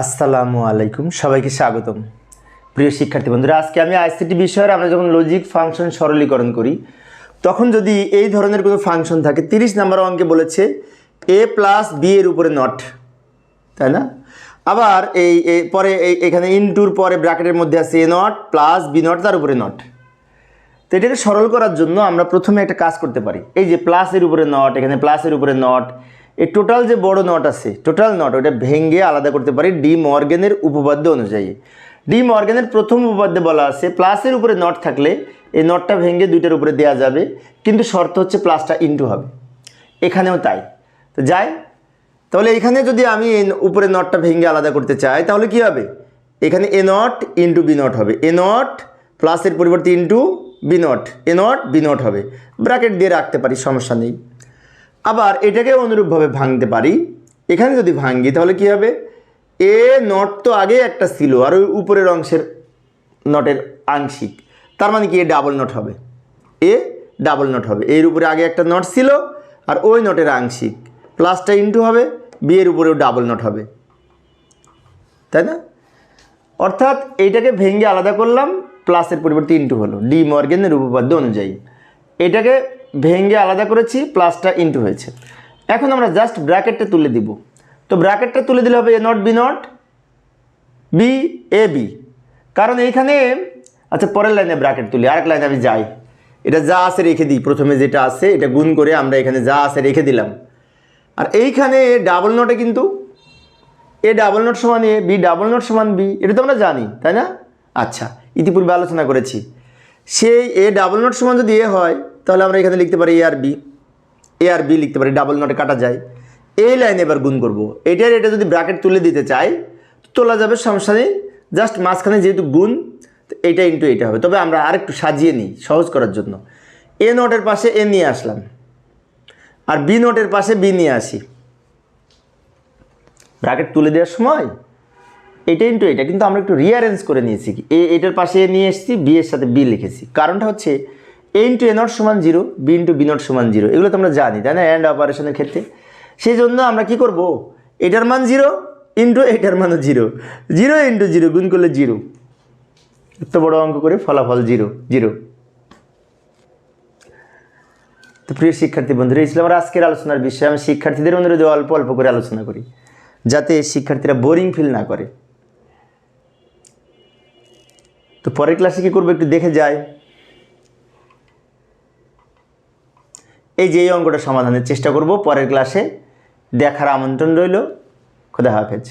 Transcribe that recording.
আসসালামু আলাইকুম, সবাইকে স্বাগতম। প্রিয় শিক্ষার্থী বন্ধুরা, আজকে আমি আইসিটি বিষয়ের আমরা যখন লজিক ফাংশন সরলীকরণ করি, তখন যদি এই ধরনের কোনো ফাংশন থাকে, তিরিশ নম্বর অঙ্কে বলেছে এ প্লাস বি এর উপরে নট তাই না? আবার এই এই পরে এই, এখানে ইনটুর পরে ব্র্যাকেটের মধ্যে আছে A not plus B not তার উপরে নট তো এটাকে সরল করার জন্য আমরা প্রথমে একটা কাজ করতে পারি। এই যে প্লাসের উপরে নট এখানে প্লাসের উপরে নট এই টোটাল যে বড় নট আছে, টোটাল নট, ওটা ভেঙে আলাদা করতে পারি ডি মর্গেনের উপপাদ্য অনুযায়ী। ডি মর্গেনের প্রথম উপপাদ্যে বলা আছে, প্লাসের উপরে নট থাকলে এই নটটা ভেঙে দুইটার উপরে দেওয়া যাবে, কিন্তু শর্ত হচ্ছে প্লাসটা ইনটু হবে। এখানেও তাই। তো যাই, তাহলে এখানে যদি আমি এই উপরে নটটা ভেঙে আলাদা করতে চাই, তাহলে কি হবে? এখানে A not into B not হবে। এ নট প্লাসের পরিবর্তে into B not. A not B not হবে। ব্র্যাকেট দিয়ে রাখতে পারি, সমস্যা নেই। আবার এটাকে অনুরূপভাবে ভাঙতে পারি। এখানে যদি ভাঙি তাহলে কি হবে? এ নট তো আগে একটা ছিল, আর ওই উপরের অংশের নটের আংশিক। তার মানে কি? এ ডাবল নট হবে। এ ডাবল নট হবে। এর উপরে আগে একটা নট ছিল, আর ওই নটের আংশিক। প্লাসটা ইন্টু হবে বি এর উপরেও ডাবল নট হবে। তাই না? অর্থাৎ এইটাকে ভেঙে আলাদা করলাম প্লাসের পরিবর্তে ইন্টু হলো। ডি মর্গেনের উপপাদ্য অনুযায়ী। এটাকে ভেঙে আলাদা করেছি, প্লাসটা ইন্টু হয়েছে। এখন আমরা জাস্ট ব্র্যাকেটটা তুলে দিব। তো ব্র্যাকেটটা তুলে দিলে হবে A not B not B A B কারণ এইখানে আচ্ছা পরের লাইনে ব্র্যাকেট তুলি, আরেক লাইনে আমি যাই। এটা যা আছে রেখে দিই, প্রথমে যেটা আছে, এটা গুণ করে আমরা এখানে যা আছে রেখে দিলাম। আর এইখানে ডাবল নটে কিন্তু, এ ডাবল নট সমান এ বি ডাবল নট সমান বি এটা তো আমরা জানি, তাই না? আচ্ছা ইতিপূর্বে আলোচনা করেছি। সেই এ ডাবল নট সমান যদি এ হয় তাহলে আমরা এখানে লিখতে পারি এ আর বি এ আর বি লিখতে পারি ডাবল নটে কাটা যায়। এই লাইনে এবার গুণ করব। এটার এটা যদি ব্র্যাকেট তুলে দিতে চাই তোলা যাবে, সমস্যা নেই। জাস্ট মাঝখানে যেহেতু গুণ, তো এইটা ইন্টু এটা হবে। তবে আমরা আরেকটু সাজিয়ে নিই সহজ করার জন্য। এ নোটের পাশে এ নিয়ে আসলাম। আর বি নোটের পাশে বি নিয়ে আসি। ব্র্যাকেট তুলে দেওয়ার সময় এটা ইন্টু এটা। কিন্তু আমরা একটু রিয়ারেঞ্জ করে নিয়েছি। এ এটার পাশে নিয়ে এসেছি বি এর সাথে বি লিখেছি। কারণটা হচ্ছে এ ইন্টু এ নট সমান zero B into B not সমান জিরো এগুলো তো আমরা জানি, তাই না? অ্যান্ড অপারেশনের ক্ষেত্রে। সেই জন্য আমরা কি করব? এটার মান জিরো ইন্টু এটার মানও জিরো জিরো ইন্টু জিরো গুণ করলে জিরো এত বড় অঙ্ক করে ফলাফল জিরো জিরো তো প্রিয় শিক্ষার্থী বন্ধুরা, এই ছিল আমার আজকের আলোচনার বিষয়। আমি শিক্ষার্থীদের অনুরোধে অল্প অল্প করে আলোচনা করি, যাতে শিক্ষার্থীরা বোরিং ফিল না করে। তো পরের ক্লাসে কি করব? একটু দেখে যাই। এই যে এই অঙ্কটা সমাধানের চেষ্টা করব পরের ক্লাসে দেখার আমন্ত্রণ রইল। খোদা হাফেজ।